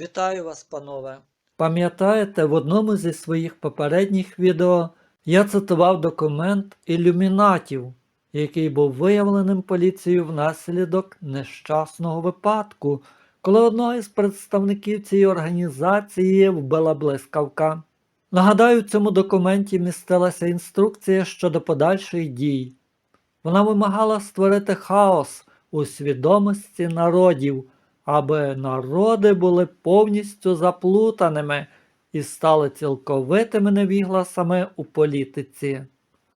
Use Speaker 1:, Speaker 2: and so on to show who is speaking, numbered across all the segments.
Speaker 1: Вітаю вас, панове. Пам'ятаєте, в одному зі своїх попередніх відео я цитував документ ілюмінатів, який був виявленим поліцією внаслідок нещасного випадку, коли одного із представників цієї організації вбила блискавка. Нагадаю, в цьому документі містилася інструкція щодо подальших дій. Вона вимагала створити хаос у свідомості народів, аби народи були повністю заплутаними і стали цілковитими невігласами у політиці.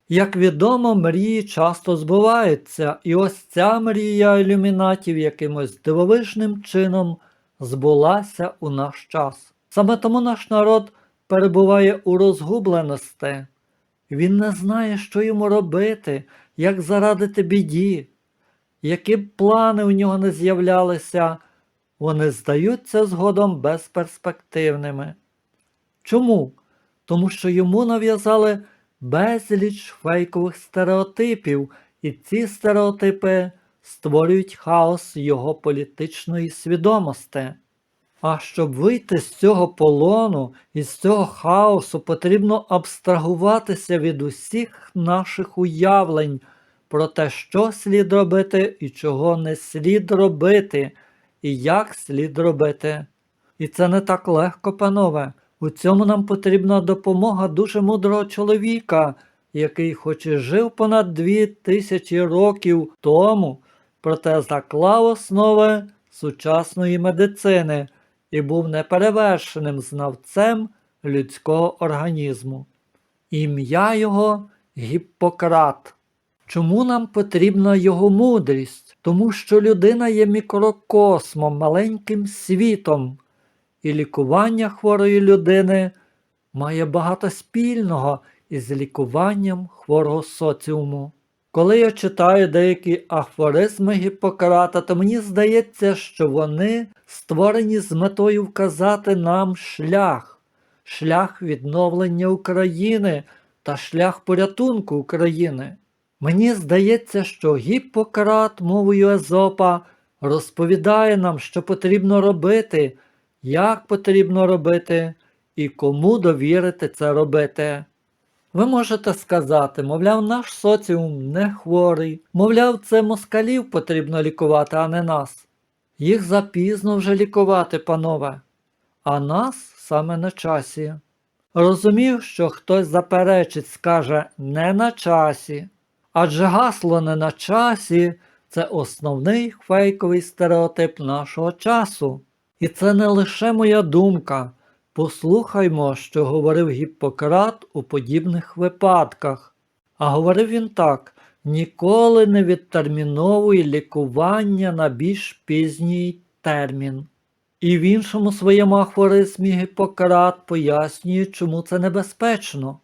Speaker 1: Як відомо, мрії часто збуваються, і ось ця мрія ілюмінатів якимось дивовижним чином збулася у наш час. Саме тому наш народ перебуває у розгубленості. Він не знає, що йому робити, як зарадити біді. Які б плани у нього не з'являлися, вони здаються згодом безперспективними. Чому? Тому що йому нав'язали безліч фейкових стереотипів, і ці стереотипи створюють хаос його політичної свідомості. А щоб вийти з цього полону і з цього хаосу, потрібно абстрагуватися від усіх наших уявлень про те, що слід робити і чого не слід робити, і як слід робити. І це не так легко, панове. У цьому нам потрібна допомога дуже мудрого чоловіка, який хоч і жив понад дві тисячі років тому, проте заклав основи сучасної медицини і був неперевершеним знавцем людського організму. Ім'я його Гіппократ. Чому нам потрібна його мудрість? Тому що людина є мікрокосмом, маленьким світом, і лікування хворої людини має багато спільного із лікуванням хворого соціуму. Коли я читаю деякі афоризми Гіппократа, то мені здається, що вони створені з метою вказати нам шлях, шлях відновлення України та шлях порятунку України. Мені здається, що Гіппократ мовою Езопа розповідає нам, що потрібно робити, як потрібно робити і кому довірити це робити. Ви можете сказати, мовляв, наш соціум не хворий, мовляв, це москалів потрібно лікувати, а не нас. Їх запізно вже лікувати, панове, а нас саме на часі. Розумів, що хтось заперечить, скаже не на часі. Адже гасло не на часі це основний фейковий стереотип нашого часу. І це не лише моя думка. Послухаймо, що говорив Гіппократ у подібних випадках. А говорив він так: ніколи не відтерміновуй лікування на більш пізній термін. І в іншому своєму афоризмі Гіппократ пояснює, чому це небезпечно.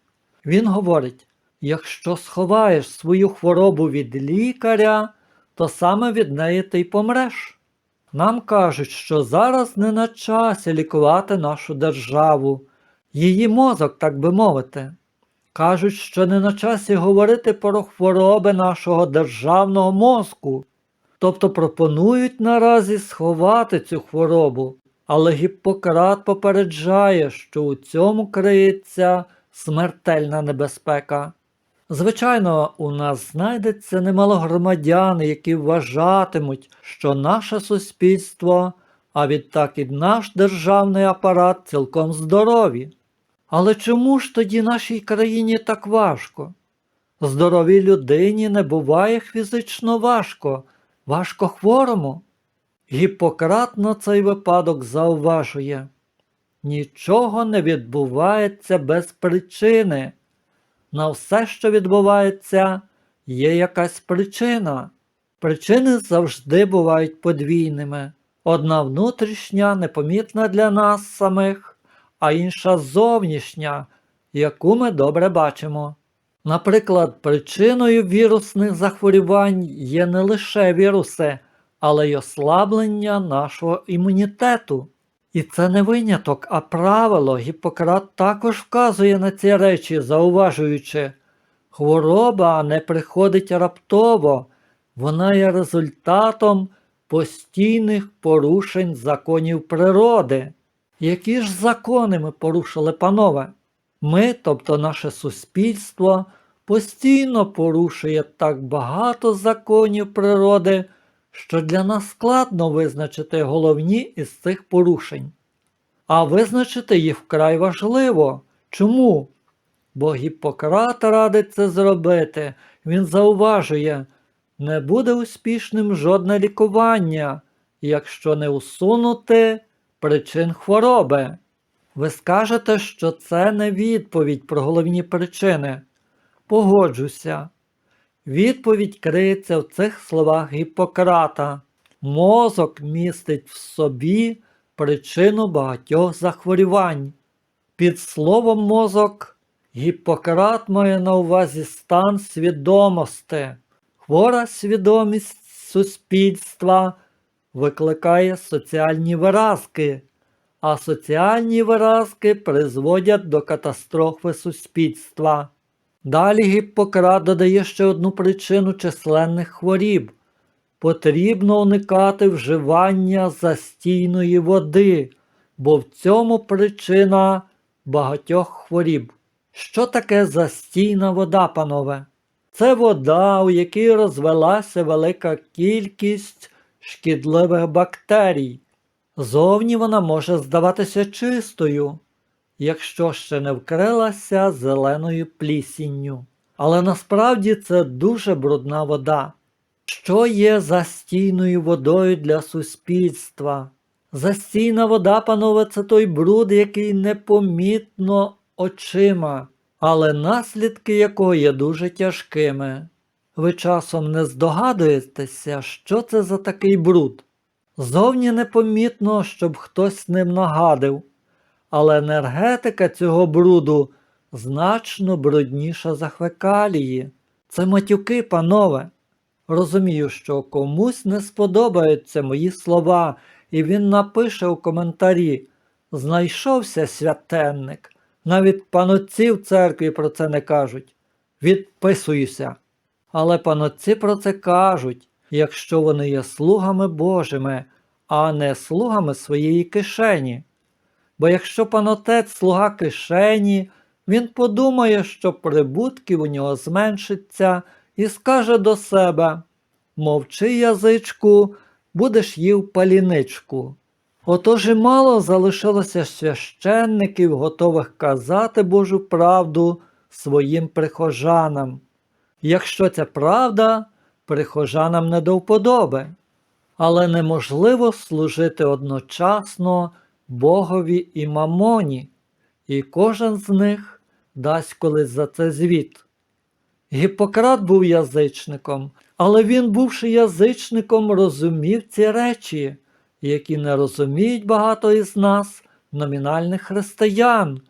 Speaker 1: Він говорить: якщо сховаєш свою хворобу від лікаря, то саме від неї ти й помреш. Нам кажуть, що зараз не на часі лікувати нашу державу, її мозок, так би мовити. Кажуть, що не на часі говорити про хвороби нашого державного мозку, тобто пропонують наразі сховати цю хворобу. Але Гіппократ попереджає, що у цьому криється смертельна небезпека. Звичайно, у нас знайдеться немало громадян, які вважатимуть, що наше суспільство, а відтак і наш державний апарат цілком здорові. Але чому ж тоді нашій країні так важко? Здоровій людині не буває фізично важко, важко хворому. Гіппократ на цей випадок зауважує нічого не відбувається без причини. На все, що відбувається, є якась причина. Причини завжди бувають подвійними. Одна внутрішня, непомітна для нас самих, а інша зовнішня, яку ми добре бачимо. Наприклад, причиною вірусних захворювань є не лише віруси, але й ослаблення нашого імунітету. І це не виняток, а правило. Гіппократ також вказує на ці речі, зауважуючи, хвороба не приходить раптово, вона є результатом постійних порушень законів природи. Які ж закони ми порушили, панове? Ми, тобто наше суспільство, постійно порушує так багато законів природи, що для нас складно визначити головні із цих порушень. А визначити їх вкрай важливо. Чому? Бо Гіппократ радить це зробити. Він зауважує, не буде успішним жодне лікування, якщо не усунути причин хвороби. Ви скажете, що це не відповідь про головні причини. Погоджуся. Відповідь криється в цих словах Гіппократа. Мозок містить в собі причину багатьох захворювань. Під словом мозок Гіппократ має на увазі стан свідомості. Хвора свідомість суспільства викликає соціальні виразки, а соціальні виразки призводять до катастрофи суспільства. Далі Гіппократ додає ще одну причину численних хворіб. Потрібно уникати вживання застійної води, бо в цьому причина багатьох хворіб. Що таке застійна вода, панове? Це вода, у якій розвелася велика кількість шкідливих бактерій. Зовні вона може здаватися чистою, якщо ще не вкрилася зеленою плісінню. Але насправді це дуже брудна вода. Що є застійною водою для суспільства? Застійна вода, панове, це той бруд, який непомітно очима, але наслідки якого є дуже тяжкими. Ви часом не здогадуєтеся, що це за такий бруд. Зовні непомітно, щоб хтось ним нагадив, але енергетика цього бруду значно брудніша за фекалії. Це матюки, панове. Розумію, що комусь не сподобаються мої слова, і він напише у коментарі Знайшовся святенник. Навіть панотці в церкві про це не кажуть. Відписуюся. Але панотці про це кажуть, якщо вони є слугами Божими, а не слугами своєї кишені. Бо якщо панотець слуга кишені, він подумає, що прибутків у нього зменшиться, і скаже до себе Мовчи, язичку, будеш їв паліничку. Отож і мало залишилося священників, готових казати Божу правду своїм прихожанам. Якщо ця правда, прихожанам не до вподоби. Але неможливо служити одночасно Богові і мамоні, і кожен з них дасть колись за це звіт. Гіппократ був язичником, але він, бувши язичником, розумів ці речі, які не розуміють багато із нас, номінальних християн,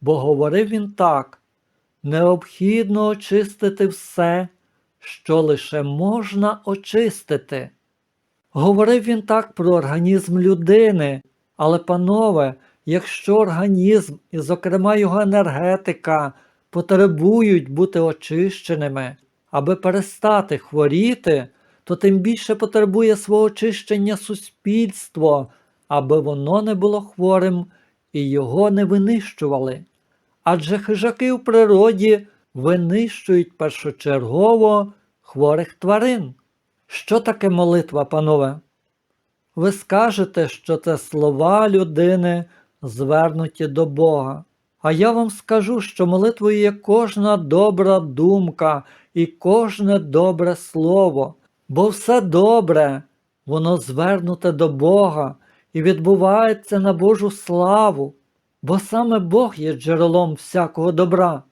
Speaker 1: бо говорив він так: необхідно очистити все, що лише можна очистити. Говорив він так про організм людини, але, панове, якщо організм і, зокрема, його енергетика потребують бути очищеними, аби перестати хворіти, то тим більше потребує свого очищення суспільство, аби воно не було хворим і його не винищували. Адже хижаки в природі винищують першочергово хворих тварин. Що таке молитва, панове? Ви скажете, що це слова людини, звернуті до Бога. А я вам скажу, що молитвою є кожна добра думка і кожне добре слово, бо все добре, воно звернуте до Бога і відбувається на Божу славу, бо саме Бог є джерелом всякого добра.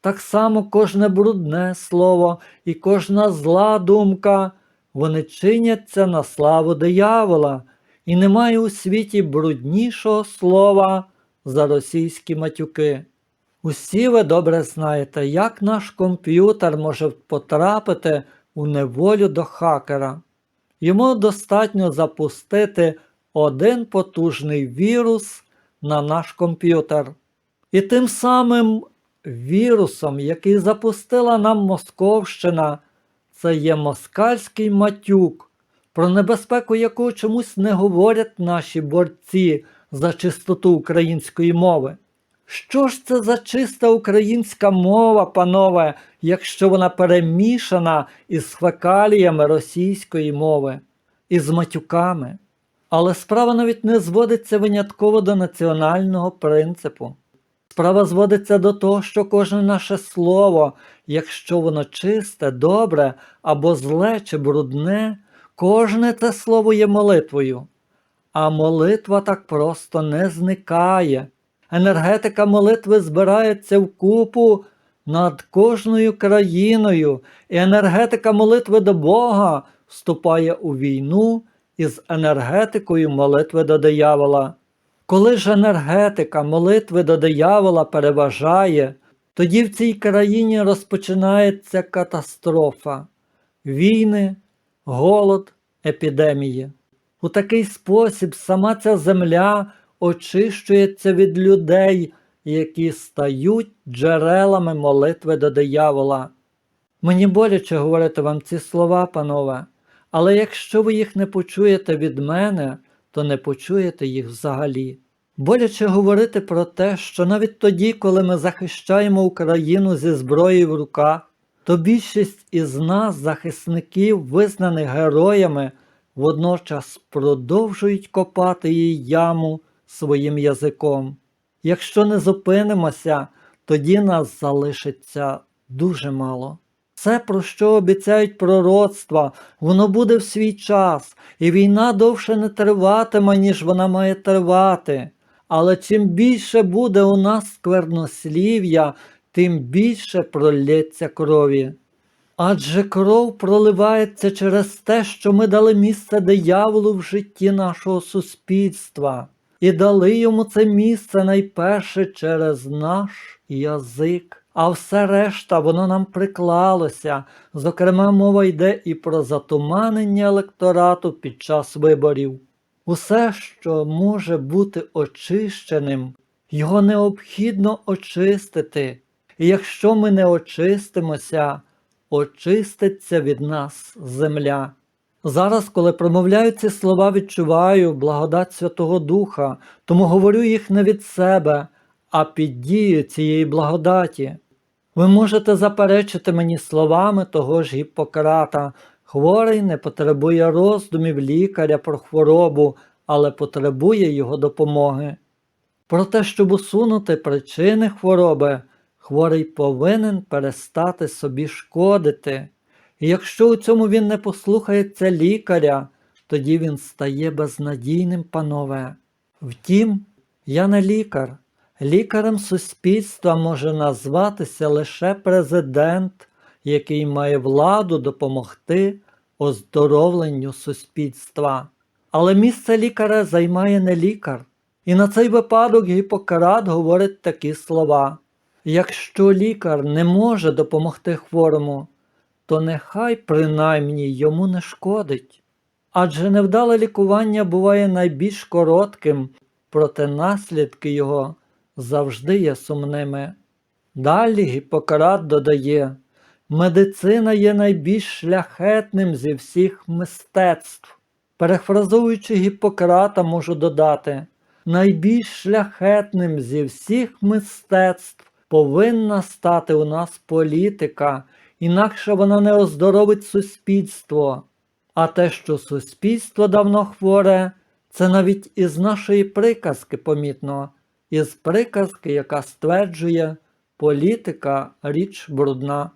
Speaker 1: Так само кожне брудне слово і кожна зла думка, вони чиняться на славу диявола, і немає у світі бруднішого слова за російські матюки. Усі ви добре знаєте, як наш комп'ютер може потрапити у неволю до хакера. Йому достатньо запустити один потужний вірус на наш комп'ютер. І тим самим вірусом, який запустила нам Московщина, це є москальський матюк, про небезпеку якого чомусь не говорять наші борці за чистоту української мови. Що ж це за чиста українська мова, панове, якщо вона перемішана із фекаліями російської мови, із матюками? Але справа навіть не зводиться винятково до національного принципу. Справа зводиться до того, що кожне наше слово, якщо воно чисте, добре або зле чи брудне, кожне це слово є молитвою. А молитва так просто не зникає. Енергетика молитви збирається в купу над кожною країною, і енергетика молитви до Бога вступає у війну із енергетикою молитви до диявола. Коли ж енергетика молитви до диявола переважає, тоді в цій країні розпочинається катастрофа, війни, голод, епідемії. У такий спосіб сама ця земля очищується від людей, які стають джерелами молитви до диявола. Мені боляче говорити вам ці слова, панове, але якщо ви їх не почуєте від мене, то не почуєте їх взагалі. Боляче говорити про те, що навіть тоді, коли ми захищаємо Україну зі зброєю в руках, то більшість із нас, захисників, визнаних героями, водночас продовжують копати їй яму своїм язиком. Якщо не зупинимося, тоді нас залишиться дуже мало. Все, про що обіцяють пророцтва, воно буде в свій час, і війна довше не триватиме, ніж вона має тривати. Але чим більше буде у нас сквернослів'я, тим більше пролється крові. Адже кров проливається через те, що ми дали місце дияволу в житті нашого суспільства, і дали йому це місце найперше через наш язик. А все решта воно нам приклалося. Зокрема, мова йде і про затуманення електорату під час виборів. Усе, що може бути очищеним, його необхідно очистити. І якщо ми не очистимося, очиститься від нас земля. Зараз, коли промовляю ці слова, відчуваю благодать Святого Духа, тому говорю їх не від себе, а під дією цієї благодаті. Ви можете заперечити мені словами того ж Гіппократа. Хворий не потребує роздумів лікаря про хворобу, але потребує його допомоги. Про те, щоб усунути причини хвороби, хворий повинен перестати собі шкодити. І якщо у цьому він не послухається лікаря, тоді він стає безнадійним, панове. Втім, я не лікар. Лікарем суспільства може назватися лише президент, який має владу допомогти оздоровленню суспільства. Але місце лікаря займає не лікар. І на цей випадок Гіппократ говорить такі слова: якщо лікар не може допомогти хворому, то нехай принаймні йому не шкодить. Адже невдале лікування буває найбільш коротким, проте наслідки його завжди є сумними. Далі Гіппократ додає, медицина є найбільш шляхетним зі всіх мистецтв. Перефразуючи Гіппократа, можу додати, найбільш шляхетним зі всіх мистецтв повинна стати у нас політика, інакше вона не оздоровить суспільство. А те, що суспільство давно хворе, це навіть із нашої приказки помітно, із приказки, яка стверджує, політика річ брудна.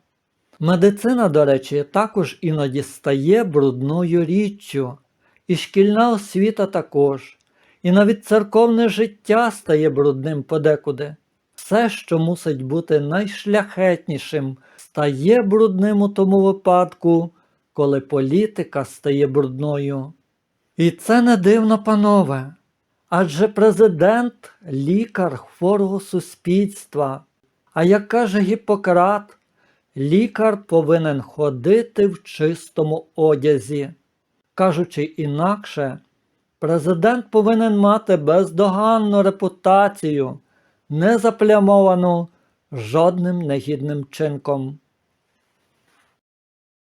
Speaker 1: Медицина, до речі, також іноді стає брудною річчю, і шкільна освіта також, і навіть церковне життя стає брудним подекуди. Все, що мусить бути найшляхетнішим, стає брудним у тому випадку, коли політика стає брудною. І це не дивно, панове. Адже президент лікар хворого суспільства. А як каже Гіппократ, лікар повинен ходити в чистому одязі. Кажучи інакше, президент повинен мати бездоганну репутацію, не заплямовану жодним негідним чинком.